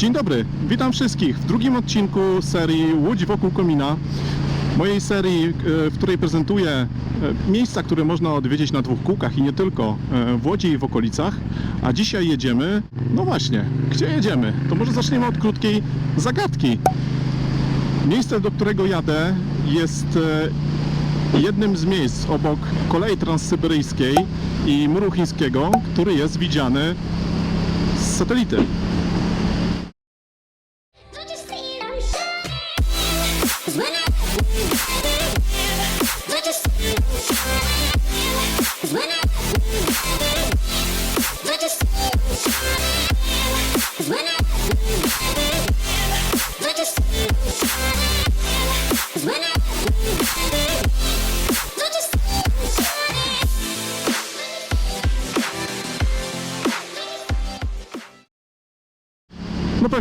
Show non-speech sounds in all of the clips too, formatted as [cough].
Dzień dobry, witam wszystkich w drugim odcinku serii Łódź wokół komina. Mojej serii, e, w której prezentuję e, miejsca, które można odwiedzić na dwóch kółkach i nie tylko e, w Łodzi i w okolicach. A dzisiaj jedziemy, no właśnie, gdzie jedziemy? To może zaczniemy od krótkiej zagadki. Miejsce, do którego jadę jest jednym z miejsc obok kolei transsyberyjskiej i muru chińskiego, który jest widziany z satelity.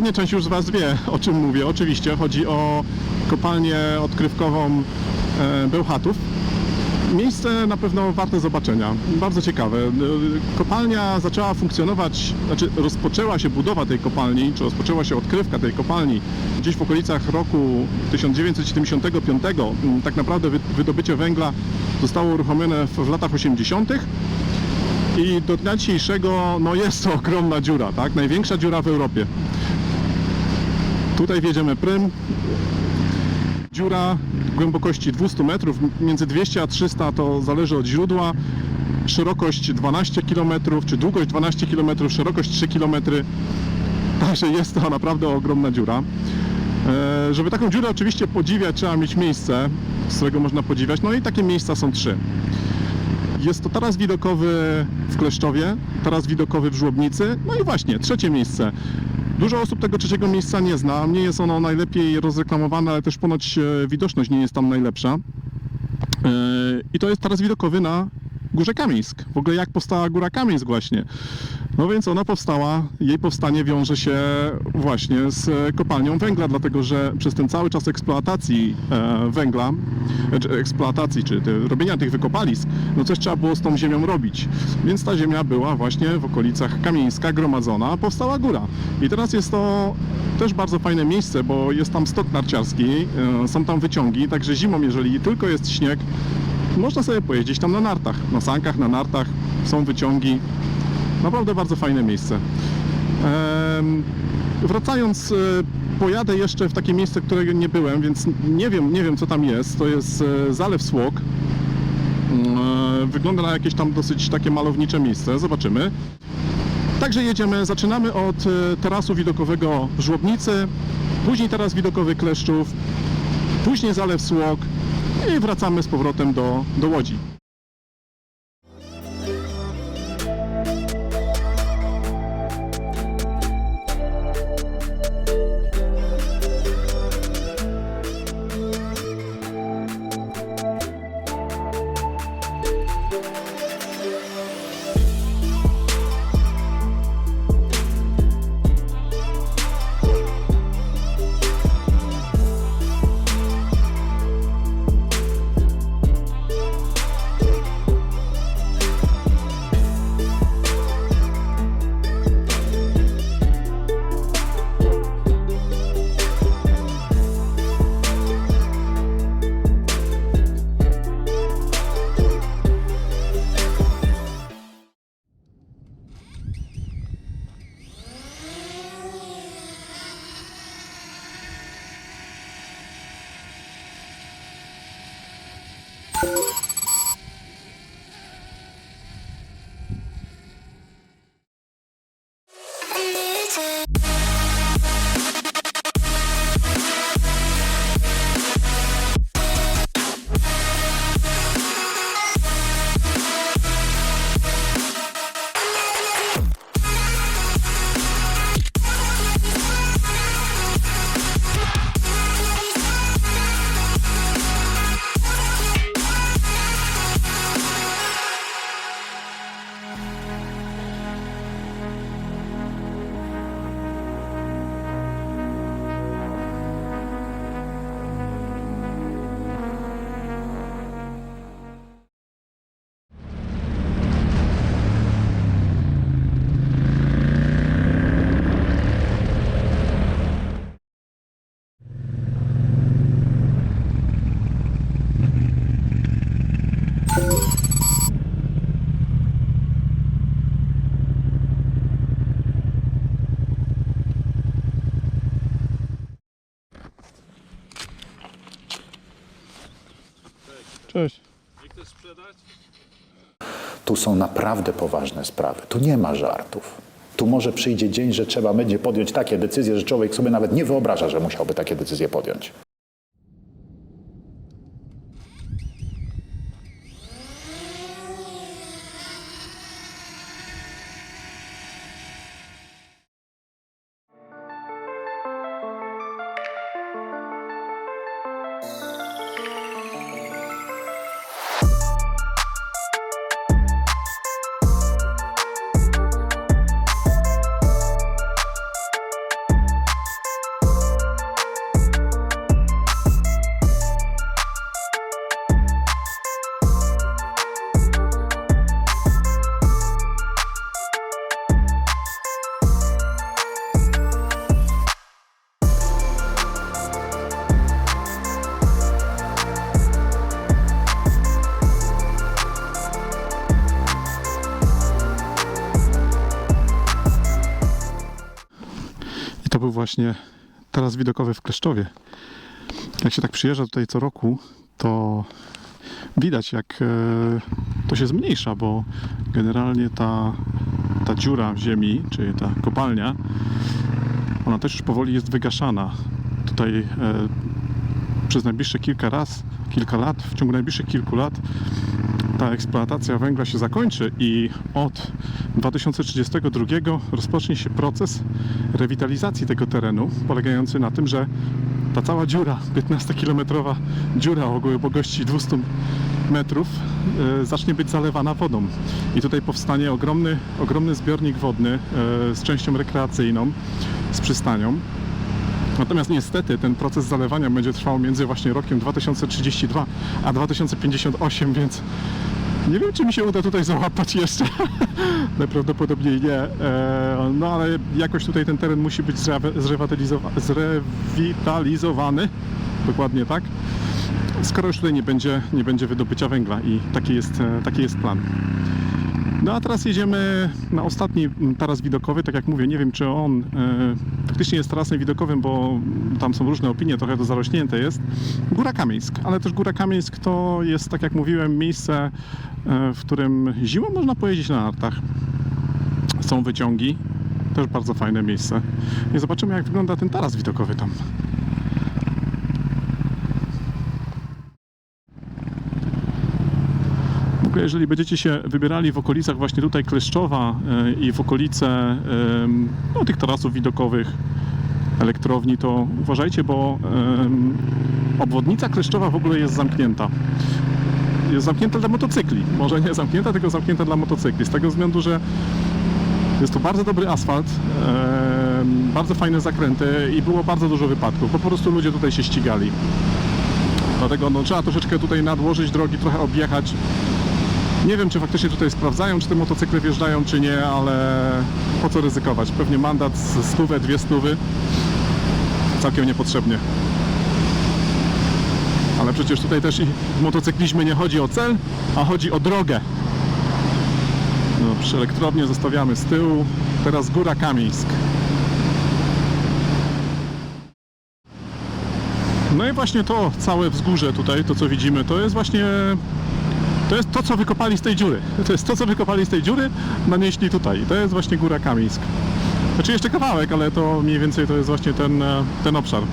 Pewnie część już z Was wie, o czym mówię. Oczywiście chodzi o kopalnię odkrywkową e, Bełchatów. Miejsce na pewno warte zobaczenia, bardzo ciekawe. E, Kopalnia zaczęła funkcjonować, znaczy rozpoczęła się budowa tej kopalni, czy rozpoczęła się odkrywka tej kopalni gdzieś w okolicach roku 1975. Mm, Tak naprawdę wy- wydobycie węgla zostało uruchomione w latach 80. I do dnia dzisiejszego no jest to ogromna dziura, tak? Największa dziura w Europie. Tutaj wjedziemy prym. Dziura głębokości 200 metrów, między 200 a 300 to zależy od źródła. Szerokość 12 km, czy długość 12 km, szerokość 3 km. Także jest to naprawdę ogromna dziura. E, Żeby taką dziurę oczywiście podziwiać, trzeba mieć miejsce, z którego można podziwiać. No i takie miejsca są trzy. Jest to taras widokowy w Kleszczowie, taras widokowy w Żłobnicy, no i właśnie, trzecie miejsce. Dużo osób tego trzeciego miejsca nie zna, nie jest ono najlepiej rozreklamowane, ale też ponoć e, widoczność nie jest tam najlepsza. E, I to jest taras widokowy na Górze Kamieńsk. W ogóle jak powstała Góra Kamieńsk właśnie. No więc ona powstała, jej powstanie wiąże się właśnie z e, kopalnią węgla, dlatego że przez ten cały czas eksploatacji e, węgla, e, czy eksploatacji, czy robienia tych wykopalisk, no coś trzeba było z tą ziemią robić. Więc ta ziemia była właśnie w okolicach Kamieńska gromadzona, powstała góra. I teraz jest to też bardzo fajne miejsce, bo jest tam stok narciarski, e, są tam wyciągi, także zimą, jeżeli tylko jest śnieg, można sobie pojeździć tam na nartach, na sankach, na nartach, są wyciągi. Naprawdę bardzo fajne miejsce. Wracając, e, pojadę jeszcze w takie miejsce, którego nie byłem, więc nie wiem, nie wiem co tam jest. To jest e, Zalew Słok. E, Wygląda na jakieś tam dosyć takie malownicze miejsce. Zobaczymy. Także jedziemy, zaczynamy od tarasu widokowego Żłobnicy, później taras widokowy Kleszczów, później Zalew Słok i wracamy z powrotem do, do Łodzi. you Cześć. Tu są naprawdę poważne sprawy. Tu nie ma żartów. Tu może przyjdzie dzień, że trzeba będzie podjąć takie decyzje, że człowiek sobie nawet nie wyobraża, że musiałby takie decyzje podjąć. Był właśnie teraz widokowy w Kleszczowie. Jak się tak przyjeżdża tutaj co roku, to widać jak e, to się zmniejsza, bo generalnie ta, ta dziura w ziemi, czyli ta kopalnia, ona też już powoli jest wygaszana. Tutaj e, przez najbliższe kilka raz, kilka lat, w ciągu najbliższych kilku lat ta eksploatacja węgla się zakończy i od 2032 rozpocznie się proces rewitalizacji tego terenu, polegający na tym, że ta cała dziura, 15-kilometrowa dziura o głębokości 200 metrów e, zacznie być zalewana wodą. I tutaj powstanie ogromny, ogromny zbiornik wodny e, z częścią rekreacyjną, z przystanią. Natomiast niestety ten proces zalewania będzie trwał między właśnie rokiem 2032 a 2058, więc nie wiem, czy mi się uda tutaj załapać jeszcze. [laughs] Najprawdopodobniej nie. E, No ale jakoś tutaj ten teren musi być zrewitalizowany. Dokładnie tak. Skoro już tutaj nie będzie, nie będzie wydobycia węgla i taki jest, e, taki jest plan. No a teraz jedziemy na ostatni taras widokowy. Tak jak mówię, nie wiem czy on e, faktycznie jest tarasem widokowym, bo tam są różne opinie, trochę to zarośnięte jest. Góra Kamieńsk, ale też Góra Kamieńsk to jest, tak jak mówiłem, miejsce, e, w którym zimą można pojeździć na nartach. Są wyciągi, też bardzo fajne miejsce. I zobaczymy jak wygląda ten taras widokowy tam. Jeżeli będziecie się wybierali w okolicach właśnie tutaj Kleszczowa e, i w okolice no, tych tarasów widokowych, elektrowni, to uważajcie, bo obwodnica Kleszczowa w ogóle jest zamknięta. Jest zamknięta dla motocykli. Może nie zamknięta, tylko zamknięta dla motocykli. Z tego względu, że jest to bardzo dobry asfalt, bardzo fajne zakręty i było bardzo dużo wypadków. Po prostu ludzie tutaj się ścigali. Dlatego no, trzeba troszeczkę tutaj nadłożyć drogi, trochę objechać. Nie wiem, czy faktycznie tutaj sprawdzają, czy te motocykle wjeżdżają, czy nie, ale po co ryzykować? Pewnie mandat z stówę, dwie stówy. Całkiem niepotrzebnie. Ale przecież tutaj też w motocyklizmie nie chodzi o cel, a chodzi o drogę. No, przy elektrownię zostawiamy z tyłu. Teraz Góra Kamieńsk. No i właśnie to całe wzgórze tutaj, to co widzimy, to jest właśnie to jest to, co wykopali z tej dziury. To jest to, co wykopali z tej dziury, nanieśli tutaj. To jest właśnie Góra Kamieńsk. Znaczy jeszcze kawałek, ale to mniej więcej to jest właśnie ten, e, ten obszar.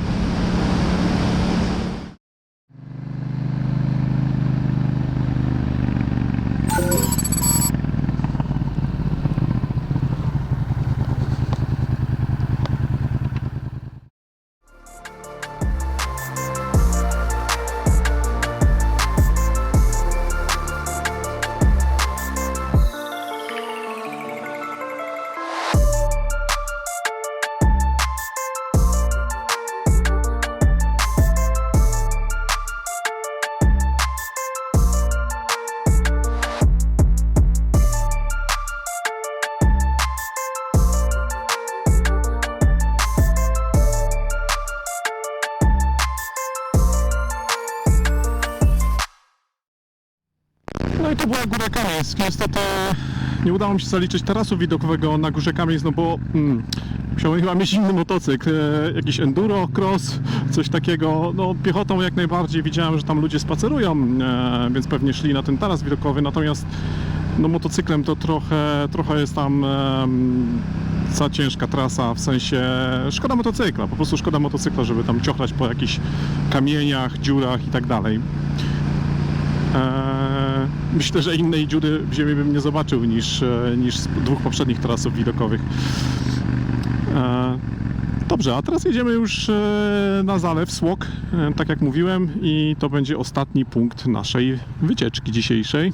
No i to była Góra Kamieńsk. Niestety nie udało mi się zaliczyć tarasu widokowego na Górze Kamieńsk, no bo mm, Musiałbym chyba mieć inny motocykl, e, jakiś enduro, cross, coś takiego. No piechotą jak najbardziej widziałem, że tam ludzie spacerują, e, więc pewnie szli na ten taras widokowy, natomiast no motocyklem to trochę, trochę jest tam em, za ciężka trasa, w sensie szkoda motocykla, po prostu szkoda motocykla, żeby tam ciochrać po jakichś kamieniach, dziurach i tak dalej. Eee, Myślę, że innej dziury w ziemi bym nie zobaczył niż, e, niż z dwóch poprzednich trasów widokowych. Eee, Dobrze, a teraz jedziemy już e, na zalew Słok, e, tak jak mówiłem, i to będzie ostatni punkt naszej wycieczki dzisiejszej.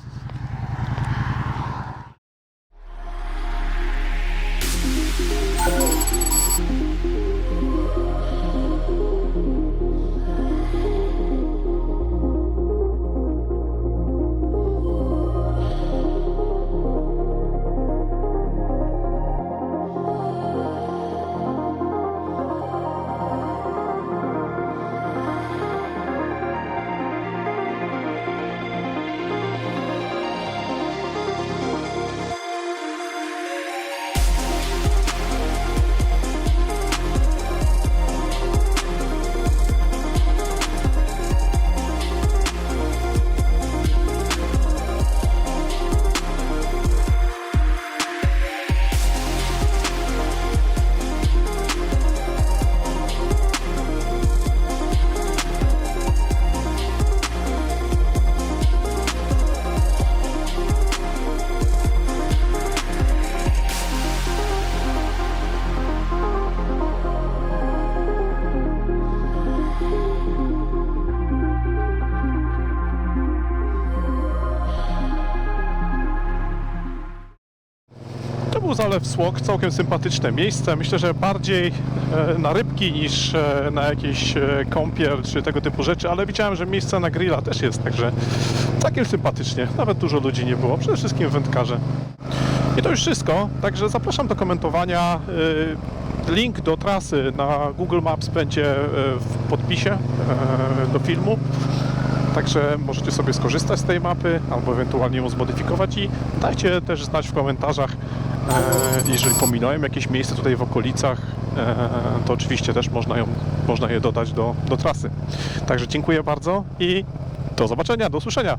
Był Zalew Słok, całkiem sympatyczne miejsce. Myślę, że bardziej e, na rybki niż e, na jakieś e, kąpiel czy tego typu rzeczy, ale widziałem, że miejsce na grilla też jest, także całkiem sympatycznie. Nawet dużo ludzi nie było, przede wszystkim wędkarze. I to już wszystko, także zapraszam do komentowania. Link do trasy na Google Maps będzie w podpisie do filmu. Także możecie sobie skorzystać z tej mapy albo ewentualnie ją zmodyfikować i dajcie też znać w komentarzach, jeżeli pominąłem jakieś miejsce tutaj w okolicach, e, to oczywiście też można, ją, można je dodać do, do trasy. Także dziękuję bardzo i do zobaczenia, do usłyszenia.